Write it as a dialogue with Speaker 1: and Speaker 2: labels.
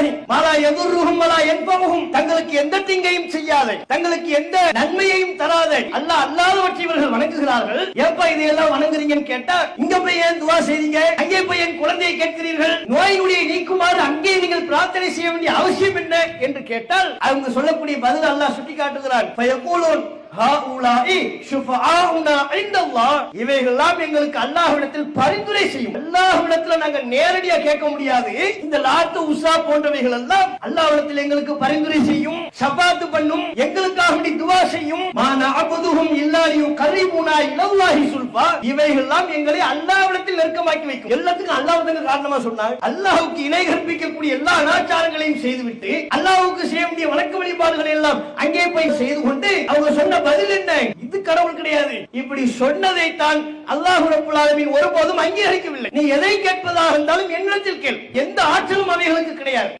Speaker 1: அல்லாஹி மாலா எதுர்ருஹும் மலா என்பமுகும் தங்களுக்கு எந்த தீங்கையும் செய்யாத. தங்களுக்கு எந்த நன்மையையும் தராத. அல்லாஹ் அல்லாதவற்றை இவர்கள் வணங்குகிறார்கள். ஏப்பா இதையெல்லாம் வணங்குறீங்கன்னு கேட்டா இங்க போய் ஏன் துவா செய்றீங்க அங்கே போய் என் குழந்தையை கேட்கிறீர்கள்? நோயினுடைய நீக்குமாறு அங்கே நீங்கள் பிரார்த்தனை செய்ய வேண்டிய அவசியம் என்ன என்று கேட்டால் அவங்க சொல்லக்கூடிய பதில் அல்லாஹ் சுட்டி காட்டுகிறான் ஃபயகூலூன் ஹாஉலாஇ ஷுஃபஆஉனா இன்தல்லாஹ். இவைகளெல்லாம் எங்களுக்கு அல்லாஹ்விடத்தில் பரிந்துரை செய்யும். எல்லா நாங்கள் நேரடியா கேட்க முடியாது. இந்த லாத்து உஷா போன்றவைகள் எல்லாம் அல்லாவிடத்தில் எங்களுக்கு பரிந்துரை செய்யும் சபாத்து பண்ணும் எங்களுக்காக துவா செய்யும். மா இல்லாரியும் இல்லா லியுகர்ரிபுனா இலல்லாஹி சுல்ஃபா. இவைகள்லாம் எங்களை அல்லாவிடத்தில் நெருக்கமாக்கி வைக்கும். எல்லாத்துக்கும் அல்லாஹ் காரணமா சொன்னாங்க அல்லாஹுக்கு இணை கற்பிக்கக்கூடிய எல்லா அனாச்சாரங்களையும் செய்துவிட்டு அல்லாஹுக்கு செய்ய வேண்டிய வணக்க வழிபாடுகளை எல்லாம் அங்கே போய் செய்து கொண்டு அவங்க சொன்ன பதில் என்ன? கடவுள் கிடையாது. இப்படி சொன்னதை தான் அல்லாஹ் ரப்புல் ஒருபோதும் அங்கீகரிக்கவில்லை. நீ எதை கேட்பதாக இருந்தாலும் என்னிடத்தில் கேள். எந்த ஆற்றலும் அவைகளுக்கு கிடையாது.